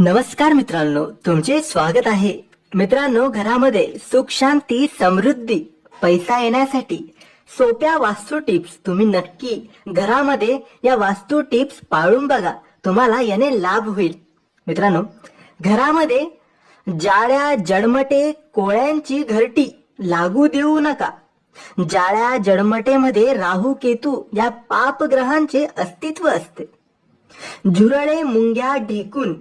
नमस्कार मित्रांनो तुमचे स्वागत आहे. मित्रांनो घरामध्ये सुख शांती समृद्धी पैसा येण्यासाठी सोप्या वास्तू टिप्स तुम्ही नक्की घरामध्ये या वास्तू टिप्स पाळून बघा. तुम्हाला याने लाभ होईल. मित्रांनो घरामध्ये जाळ्या जडमटे कोळ्यांची घरटी लागू देऊ नका. जाळ्या जडमटेमध्ये राहू केतू या पाप ग्रहांचे अस्तित्व असते. झुरळे मुंग्या ढेकून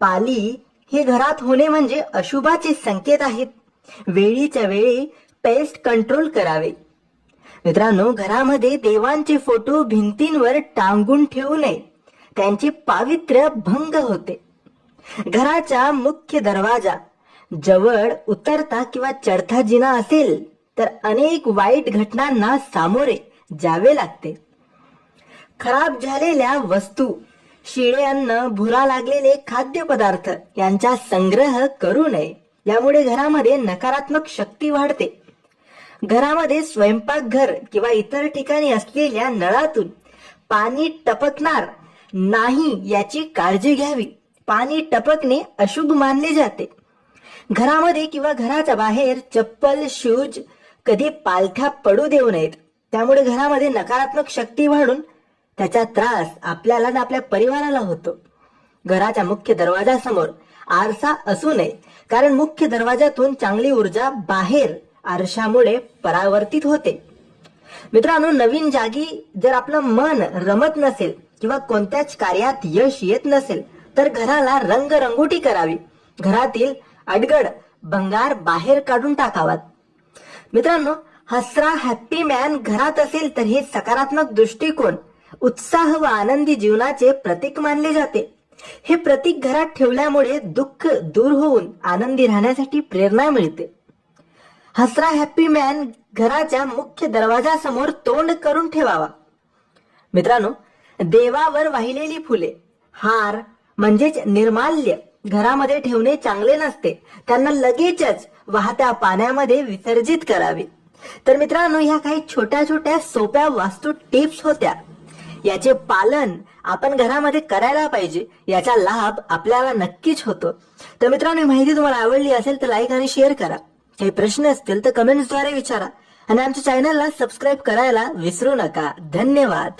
पाली हे घरात होणे म्हणजे अशुभाचे संकेत आहेत. वेळीच्या वेळी पेस्ट कंट्रोल करावे. मित्रांनो घरामध्ये देवांचे फोटो भिंतींवर टांगून ठेवू नये. त्यांचे पावित्र्य भंग होते. घराच्या मुख्य दरवाजा जवळ उतरता किंवा चढता जिना असेल तर अनेक वाईट घटनांना सामोरे जावे लागते. खराब झालेल्या वस्तू शिळे अन्न भुरा लागलेले खाद्यपदार्थ यांचा संग्रह करू नये. यामुळे घरामध्ये नकारात्मक शक्ती वाढते. घरामध्ये स्वयंपाकघर किंवा इतर ठिकाणी असलेल्या नळातून पाणी टपकणार नाही याची काळजी घ्यावी. पाणी टपकणे अशुभ मानले जाते. घरामध्ये किंवा घराच्या बाहेर चप्पल शूज कधी पालथ्या पडू देऊ नयेत. त्यामुळे घरामध्ये नकारात्मक शक्ती वाढून त्याचा त्रास आपल्याला आणि आपल्या परिवाराला होतो. घराच्या मुख्य दरवाजासमोर आरसा असू नये कारण मुख्य दरवाजातून चांगली ऊर्जा बाहेर आरशामुळे परावर्तित होते. मित्रांनो नवीन जागी जर आपलं मन रमत नसेल किंवा कोणत्याच कार्यात यश येत नसेल तर घराला रंगरंगोटी करावी. घरातील अडगड भंगार बाहेर काढून टाकावात. मित्रांनो हसरा हॅप्पी मॅन घरात असेल तर हे सकारात्मक दृष्टिकोन उत्साह व आनंदी जीवनाचे प्रतीक मानले जाते. हे प्रतीक घरात ठेवल्यामुळे दुःख दूर होऊन आनंदी राहण्यासाठी प्रेरणा मिळते. हसरा हॅप्पी मॅन घराच्या मुख्य दरवाजासमोर तोंड करून ठेवावा. मित्रांनो देवावर वाहिलेली फुले हार म्हणजेच निर्माल्य घरामध्ये ठेवणे चांगले नसते. त्यांना लगेचच वाहत्या पाण्यामध्ये विसर्जित करावे. तर मित्रांनो ह्या काही छोट्या छोट्या सोप्या वास्तू टिप्स होत्या. याचे पालन आपण घरामध्ये करायला पाहिजे. याचा लाभ आपल्याला नक्कीच होतो. तर मित्रांनो माहिती तुम्हाला आवडली असेल तर लाईक आणि शेअर करा. काही प्रश्न असतील तर कमेंट्सद्वारे विचारा. आणि आमच्या चॅनलला सबस्क्राईब करायला विसरू नका. धन्यवाद.